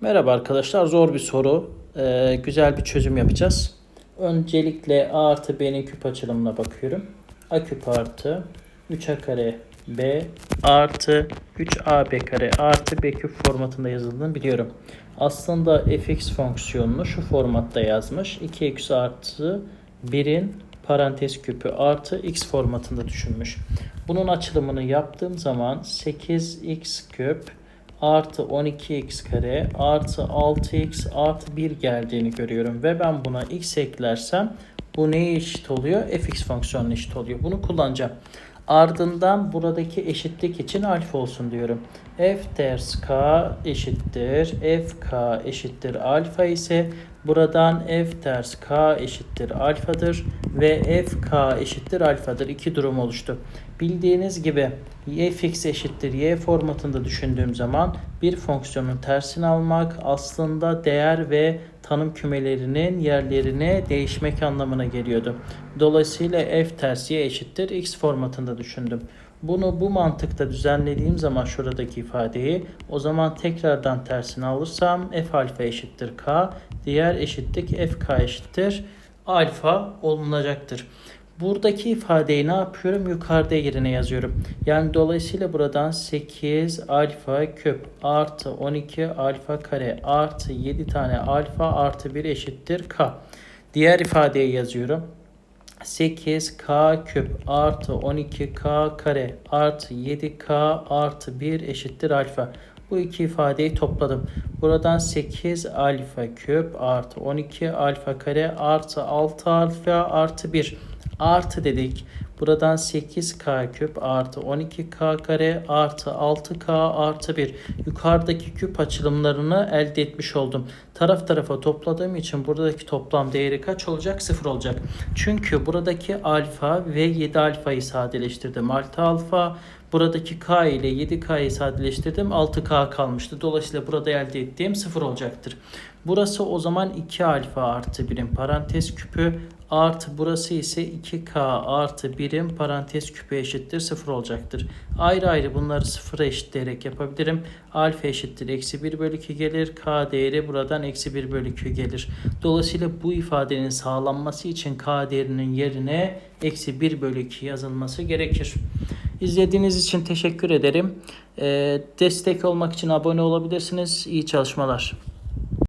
Merhaba arkadaşlar. Zor bir soru. Ee, güzel bir çözüm yapacağız. Öncelikle A artı B'nin küp açılımına bakıyorum. A küp artı 3A kare B artı 3AB kare artı B küp formatında yazıldığını biliyorum. Aslında fx fonksiyonunu şu formatta yazmış. 2 eksi artı 1'in parantez küpü artı x formatında düşünmüş. Bunun açılımını yaptığım zaman 8x küp artı 12x kare artı 6x artı 1 geldiğini görüyorum. Ve ben buna x eklersem bu neye eşit oluyor? fx fonksiyonuna eşit oluyor. Bunu kullanacağım. Ardından buradaki eşitlik için alfa olsun diyorum. f ters k eşittir. fk eşittir alfa ise buradan f ters k eşittir alfadır ve fk eşittir alfadır. İki durum oluştu. Bildiğiniz gibi fx eşittir y formatında düşündüğüm zaman bir fonksiyonun tersini almak aslında değer ve tanım kümelerinin yerlerine değişmek anlamına geliyordu. Dolayısıyla f ters y eşittir x formatında düşündüm. Bunu bu mantıkta düzenlediğim zaman şuradaki ifadeyi o zaman tekrardan tersini alırsam f alfa eşittir k diğer eşitlik fk eşittir alfa olunacaktır. Buradaki ifadeyi ne yapıyorum? Yukarıda yerine yazıyorum. Yani dolayısıyla buradan 8 alfa küp artı 12 alfa kare artı 7 tane alfa artı 1 eşittir k. Diğer ifadeyi yazıyorum. 8k küp artı 12k kare artı 7k artı 1 eşittir alfa. Bu iki ifadeyi topladım. Buradan 8 alfa küp artı 12 alfa kare artı 6 alfa artı 1 artı dedik. Buradan 8k küp artı 12k kare artı 6k artı 1. Yukarıdaki küp açılımlarını elde etmiş oldum. Taraf tarafa topladığım için buradaki toplam değeri kaç olacak? 0 olacak. Çünkü buradaki alfa ve 7 alfayı sadeleştirdim. 6 alfa buradaki k ile 7k'yı sadeleştirdim. 6k kalmıştı. Dolayısıyla burada elde ettiğim 0 olacaktır. Burası o zaman 2 alfa artı birim parantez küpü artı burası ise 2k artı birim parantez küpü eşittir 0 olacaktır. Ayrı ayrı bunları sıfıra eşitleyerek yapabilirim. Alfa eşittir eksi 1 bölü 2 gelir. K değeri buradan eksi 1 bölü 2 gelir. Dolayısıyla bu ifadenin sağlanması için k değerinin yerine eksi 1 bölü 2 yazılması gerekir. İzlediğiniz için teşekkür ederim. Ee, destek olmak için abone olabilirsiniz. İyi çalışmalar.